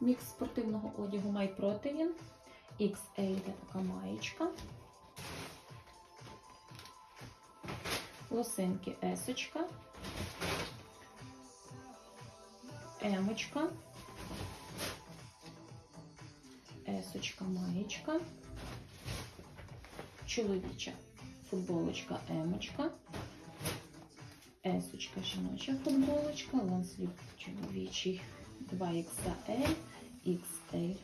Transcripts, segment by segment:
Мікс спортивного одягу MyProtein. XL йде така маєчка. Лосинки есочка. Емочка. Есочка маєчка. Чоловіча футболочка емочка. Есочка жіноча футболочка, лонслів чоловічий 2XL, XL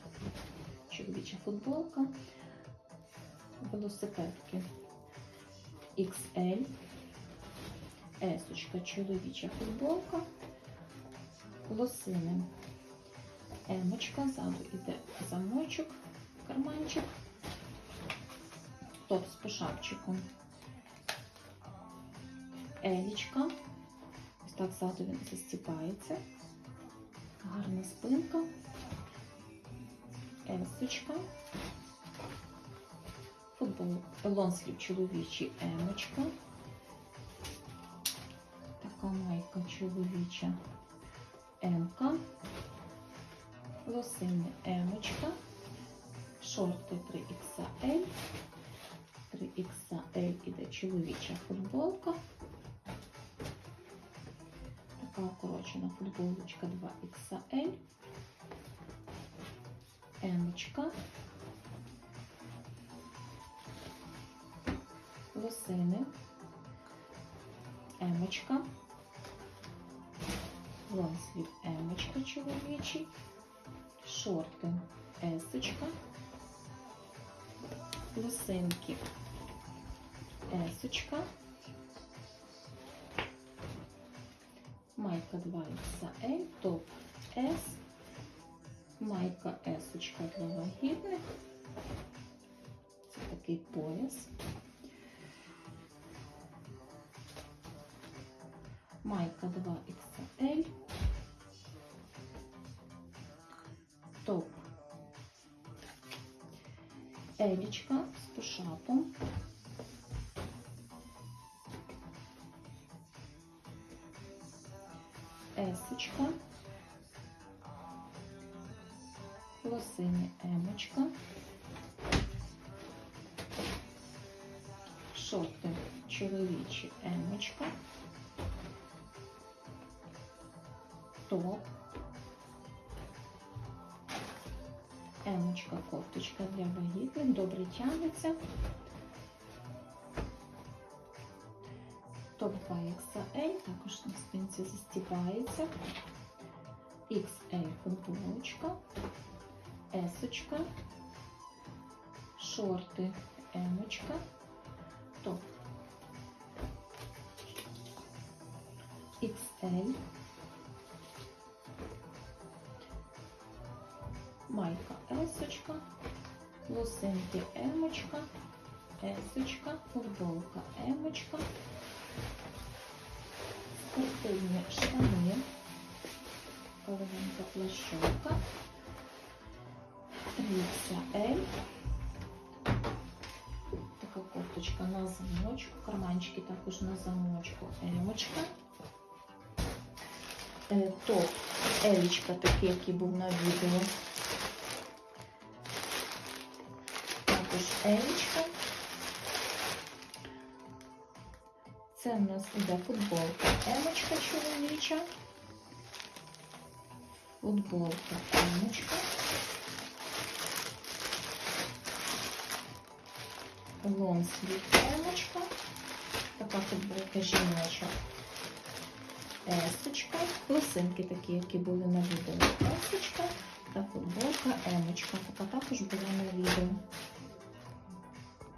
чоловіча футболка, велосипедки. XL, Есочка чоловіча футболка, лосини, Емочка, ззаду іде замочок, карманчик, топ з пошапчиком. Елічка. Ось так ззаду він застіпається. Гарна спинка. Есочка. Лонслів чоловічий емочка. Така майка чоловіча емка. Лосини емочка. Шорти 3XL. 3XL іде чоловіча футболка. Така укорочена футболочка 2XL. Емочка. Лосини. Емочка. Лонслів емочка чоловічий. Шорти есочка. Лосинки есочка. Майка 2XL, топ S, майка есочка для вагітних. Це такий пояс. Майка 2XL, топ Елічка з пушапом. Есочка, лосини емочка, шорти чоловічі емочка, топ, емочка, кофточка для вагітних, добре тягнеться. Топ 2XL, також на спинці застібається. XL футболочка, есочка, шорти емочка, топ. XL, майка есочка, лосинки емочка, есочка, футболка емочка, спортивні штани, легенька плащовка, 3XL, така кофточка на замочку, карманчики також на замочку, емочка, Е, топ елічка, такий, який був на відео, також елічка. Це в нас іде футболка емочка чоловіча. Футболка емочка. лонслі темочка, така футболка жіноча, есочка, Лисинки такі, які були на відео. Есочка та футболка емочка, така також була на відео.